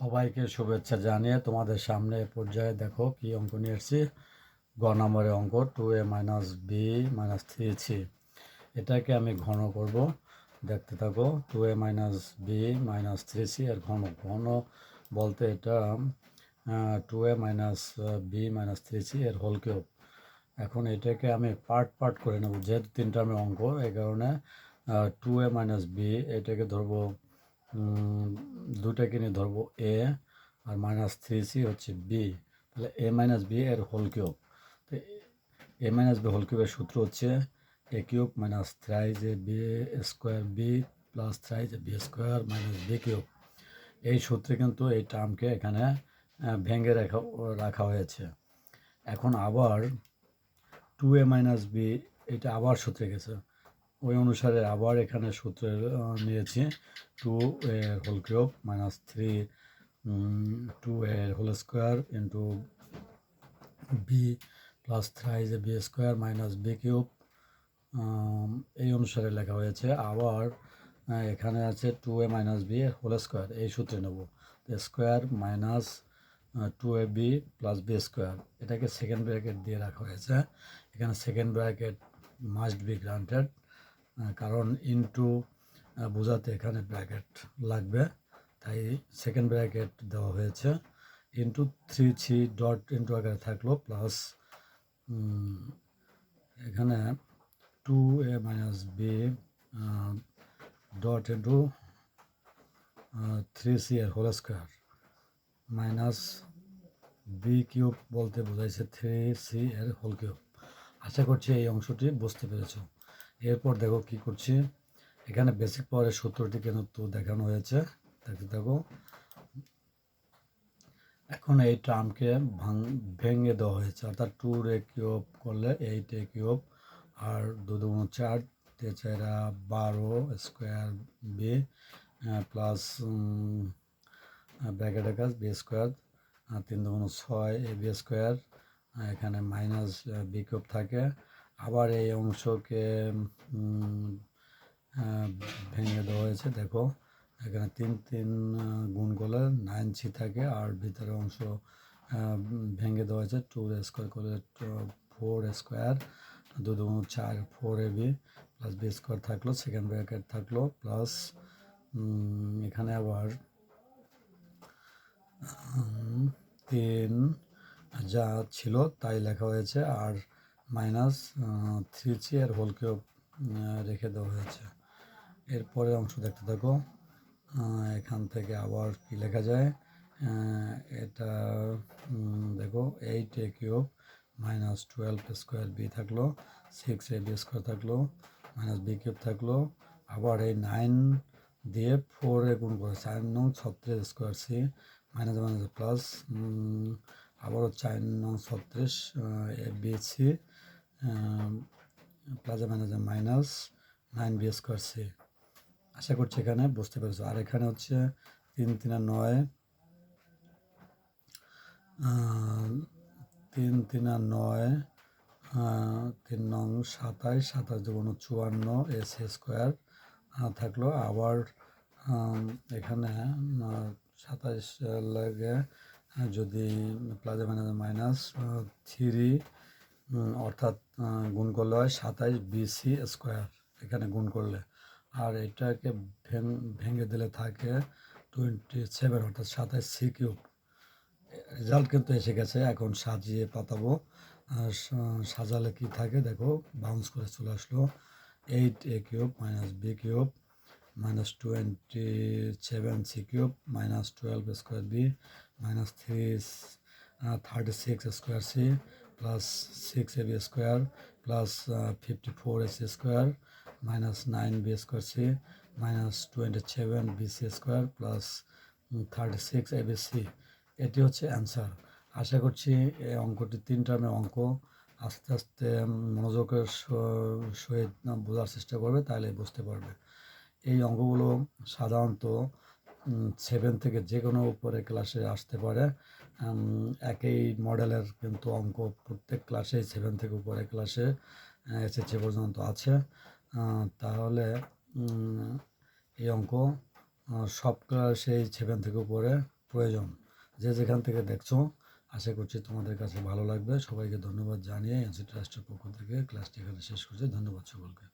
সবাইকে শুভেচ্ছা জানিয়ে তোমাদের সামনে পর্যায়ে দেখো কি অঙ্ক নিয়ে এসেছি। গ নম্বরের অঙ্ক two A minus B minus three C এটাকে আমি ঘন করব। দেখতে থাকো two A minus B minus three C আর ঘন ঘন বলতে এটা two A minus B minus three C এর হোল কিউব এখন এটাকে আমি পার্ট পার্ট করে নেব। যেহেতু তিনটা আমি অঙ্ক, এই কারণে টু এ মাইনাস বি এটাকে ধরবো দুটাকে নিয়ে ধরবো এ আর মাইনাস থ্রি সি হচ্ছে বি তাহলে এ মাইনাস বি এর হোল কিউব তো এ মাইনাস বি হোল কিউবের সূত্র হচ্ছে A cube minus thrice A B square B plus thrice A B square minus B cube এই সূত্রে কিন্তু এই টার্মকে এখানে ভেঙে রাখা রাখা হয়েছে। এখন আবার টু এ মাইনাস বি এটা আবার সূত্রে গেছে। ওই অনুসারে আবার এখানে সূত্রে নিয়েছি। টু এর whole cube minus three two এর whole square into B plus thrice A B square minus B cube এই অনুসারে লেখা হয়েছে। আবার এখানে আছে two A minus B whole square এই সূত্রে নেব। Square minus two A B plus B square এটাকে সেকেন্ড ব্র্যাকেট দিয়ে রাখা হয়েছে। এখানে second bracket must be granted কারণ ইনটু বোঝাতে এখানে ব্র্যাকেট লাগবে। তাই সেকেন্ড ব্র্যাকেট দেওয়া হয়েছে। Into three three dot into আকারে থাকল প্লাস এখানে two A minus B dot into three C এর whole square minus B cube বলতে বোঝাইছে থ্রি সি এর হোল কিউব আশা করছি এই অংশটি বুঝতে পেরেছ। এরপর দেখো কি করছি। এখানে বেসিক পাওয়ারের সূত্রটি কিন্তু দেখানো হয়েছে। দেখতে থাকো এখন এই ট্রামকে ভাঙ ভেঙে দেওয়া হয়েছে। অর্থাৎ টু রে কিউব করলে এইট এ কিউব আর দু দুগুণ চার তে চারা বারো স্কোয়ার বি প্লাস ব্র্যাকেটের কাজ বি স্কোয়ার তিন দুগুণ ছয় এ বি স্কোয়ার এখানে মাইনাস বি থাকে। আবার এই অংশকে ভেঙে দেওয়া হয়েছে। দেখো, এখানে তিন তিন গুণ করলে নাইন সি থাকে, আর ভিতরের অংশ ভেঙে দেওয়া হয়েছে টু স্কোয়ার করলে ফোর স্কোয়ার দু দু চার four A B plus B square থাকল সেকেন্ড ব্র্যাকেট থাকল প্লাস এখানে আবার তিন, যা ছিল তাই লেখা হয়েছে, আর মাইনাস থ্রি সি এর হোল কিউব রেখে দেওয়া হয়েছে। এরপরের অংশ দেখতে থাকো। এখান থেকে আবার কি লেখা যায়? এটা দেখো eight A cube minus twelve square B থাকল সিক্স এ বি স্কোয়ার থাকল মাইনাস বি কিউব থাকল। আবার এই নাইন দিয়ে ফোর এ গুণ করে, চার নং ছত্রিশ square C minus minus plus আবারও চার নং ছত্রিশ A B C plus minus minus nine B square C আশা করছি এখানে বুঝতে পেরেছ। আর এখানে হচ্ছে তিন তিন নয়। তিন তিন নয় তিন নং সাতাইশ সাতাশ দুগুণ চুয়ান্ন এস স্কোয়ার থাকল আবার এখানে সাতাইশ লাগে যদি প্লাজা মাইনাস মাইনাস থ্রি অর্থাৎ গুণ করলে হয় সাতাইশ বিসি স্কোয়ার এখানে গুণ করলে। আর এটাকে ভেঙ- দিলে থাকে টোয়েন্টি সেভেন, অর্থাৎ সাতাইশ সি কিউব। রেজাল্ট কিন্তু এসে গেছে, এখন সাজিয়ে পাতাবো। সাজালে কি থাকে দেখো বাউন্স করে চলে আসলো eight A cube minus B cube minus twenty seven C cube minus twelve square B minus three thirty six square C plus six A B square plus fifty four S square minus nine B square C minus twenty seven B C square plus thirty six A B C এটি হচ্ছে answer আশা করছি এই অঙ্কটি তিন টার্মের অঙ্ক। আস্তে আস্তে মনোযোগের সহিত বোঝার চেষ্টা করবে, তাহলে বুঝতে পারবে। এই অঙ্কগুলো সাধারণত সেভেন থেকে যে কোনো উপরে ক্লাসে আসতে পারে। একই মডেলের কিন্তু অঙ্ক প্রত্যেক ক্লাসে সেভেন থেকে উপরে ক্লাসে এসেছে পর্যন্ত আছে। তাহলে এই অঙ্ক সব ক্লাসেই সেভেন থেকে উপরে প্রয়োজন। যে যেখান থেকে দেখছ, আশা করছি তোমাদের কাছে ভালো লাগবে। সবাইকে ধন্যবাদ জানিয়ে এনসি ট্রাস্টের পক্ষ থেকে ক্লাসটি এখানে শেষ করছি। ধন্যবাদ সকলকে।